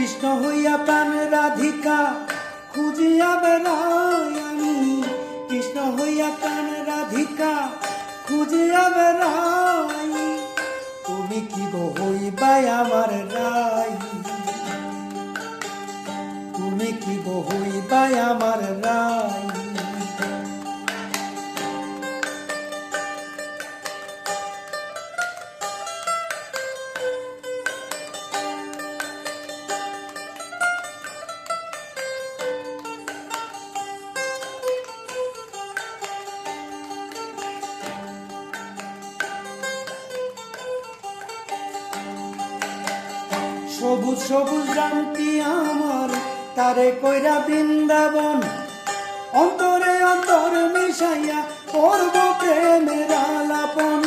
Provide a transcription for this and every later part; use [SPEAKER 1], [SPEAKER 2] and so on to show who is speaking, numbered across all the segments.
[SPEAKER 1] কৃষ্ণ হইয়া প্রাণ রাধিকা, খুঁজিয়া বেড়াই আমি। কৃষ্ণ হইয়া প্রাণ রাধিকা, খুঁজিয়া বেড়াই। তুমি কি গো হইবাই আমার রাই তুমি কি গো হইবাই আমার রাই সবুজ সবুজ গ্রামটি আমার, তারে কইরা বৃন্দাবন। অন্তরে অন্তর মিশাইয়া করব প্রেমের আলাপন।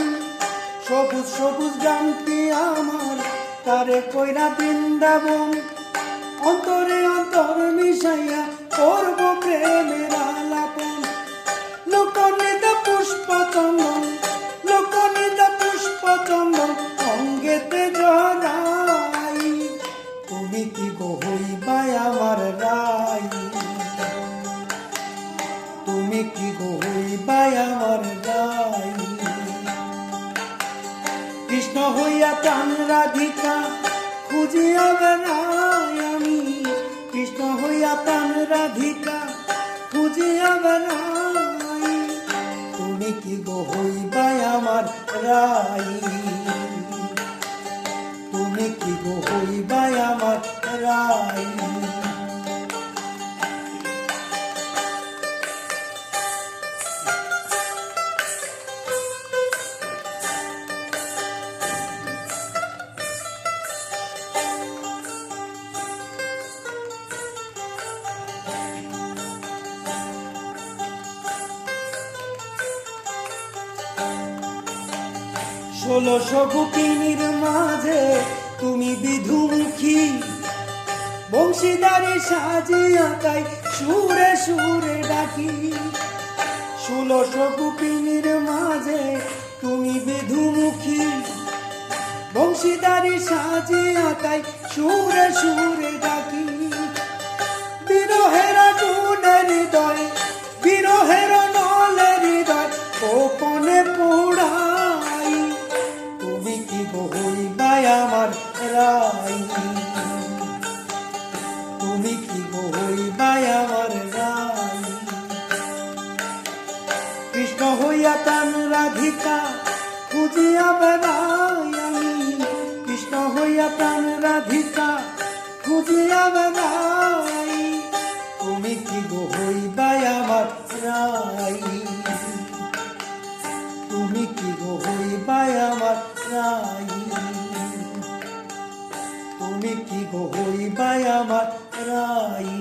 [SPEAKER 1] সবুজ সবুজ গ্রামটি আমার, তারে কইরা বৃন্দাবন। অন্তরে অন্তর মিশাইয়া করব কি গো হইবাই আমার রাই তুমি কি গো হইবাই আমার রাই কৃষ্ণ হইয়া প্রাণ রাধিকা খুঁজিয়া বেড়াই আমি। কৃষ্ণ হইয়া প্রাণ রাধিকা খুঁজিয়া বেড়াই তুমি কি গো হইবাই আমার রাই ষোলশো বুকিনির মাঝে তুমি বিধুমুখী। বংশীদারি সাজিয়া তাই সুরে সুরে ডাকি। ষোলশো বুকিনির মাঝে তুমি বিধুমুখী। বংশীদারি সাজিয়া তাই সুরে সুরে ডাকি। আমার রাই তুমি কি হইবাই আমার রাই কৃষ্ণ হইয়া তান রাধিকা, খুঁজিয়া বেড়াই আমি। কৃষ্ণ হইয়া তান রাধিকা, খুঁজিয়া বেড়াই তুমি কি গো হইবাই আমার রাই?